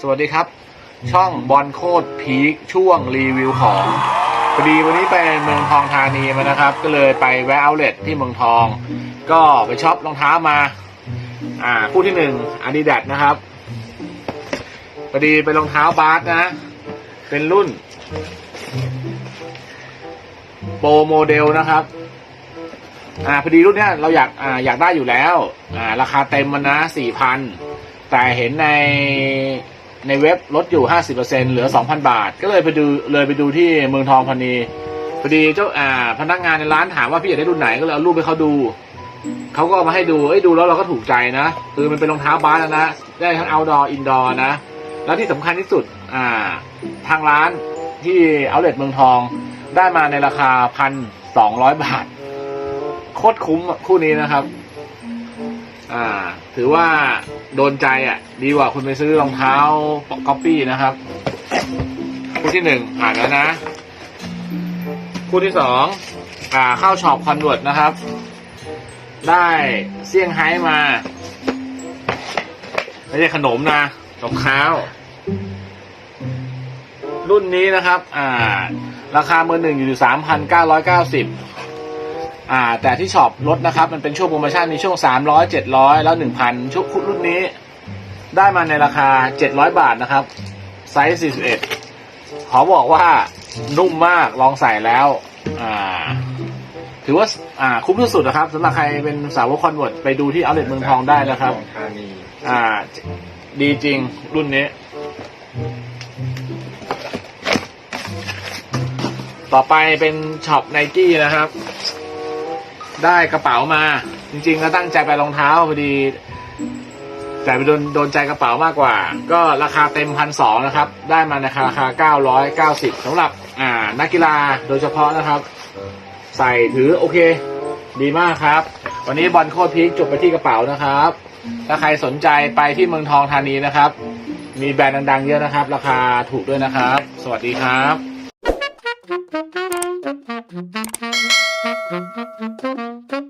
สวัสดีครับ ช่องบอลโคตรพีคช่วงรีวิวของพอดีวันนี้ไปเมืองทองธานีมานะครับ ก็เลยไปแวะเอาเลทที่เมืองทอง ก็ไปช็อปรองเท้ามา อ่าคู่ที่หนึ่งอาดิดาสนะครับพอดีเป็นรองเท้าบาสนะ เป็นรุ่นโปรโมเดลนะครับ อ่าพอดีรุ่นเนี้ยเราอยากอ่าอยากได้อยู่แล้ว อ่า ราคาเต็มมันนะสี่พันแต่เห็นใน ในเว็บลดอยู่ห้าสิบเปอร์เซ็นเหลือสองพันบาท ก็เลยไปดูเลยไปดูที่เมืองทองพานีพอดีเจ้าอ่าพนักงานในร้านถามว่าพี่อยากได้รุ่นไหนก็เลยเอารูปให้เขาดูเขาก็เอามาให้ดูเอ้ยดูแล้วเราก็ถูกใจนะคือมันเป็นรองเท้าบาสนะได้ทั้ง outdoor indoor นะ แล้วที่สำคัญที่สุดอ่าทางร้านที่เอาเลทเมืองทองได้มาในราคาพันสองร้อยบาท โคตรคุ้มคู่นี้นะครับ อ่า ถือว่าโดนใจอะ ดีกว่าคุณไปซื้อรองเท้าก๊อปปี้นะครับ คู่ที่หนึ่งผ่านแล้วนะ คู่ที่สองอ่าเข้าช็อปคอนเวิร์ตนะครับ ได้เซี่ยงไฮ้มาไม่ใช่ขนมนะรองเท้า รุ่นนี้นะครับ อ่า ราคามือหนึ่งอยู่สามพันเก้าร้อยเก้าสิบ อ่าแต่ที่ช็อปลดนะครับ มันเป็นช่วงโปรโมชั่นในช่วงสามร้อยเจ็ดร้อยแล้วหนึ่งพันชุดรุ่นนี้ ได้มาในราคาเจ็ดร้อยบาทนะครับ ไซส์สี่สิบเอ็ดขอบอกว่านุ่มมากลองใส่แล้ว อ่า ถือว่าอ่าคุ้มที่สุดนะครับสำหรับใครเป็นสาวกคอนเวิร์ตไปดูที่เอาเลทเมืองทองได้นะครับ อ่า ดีจริงรุ่นนี้ ต่อไปเป็นช็อปไนกี้นะครับ ได้กระเป๋ามา จริงๆก็ตั้งใจไปรองเท้าพอดี แต่ไปโดนโดนใจกระเป๋ามากกว่า ก็ราคาเต็มพันสองนะครับ ได้มาในราคาเก้าร้อยเก้าสิบสำหรับอ่านักกีฬาโดยเฉพาะนะครับ ใส่ถือโอเค ดีมากครับ วันนี้บอลโคตรพีคจบไปที่กระเป๋านะครับ ถ้าใครสนใจไปที่เมืองทองธานีนะครับ มีแบรนด์ดังๆเยอะนะครับ ราคาถูกด้วยนะครับ สวัสดีครับ Thank you.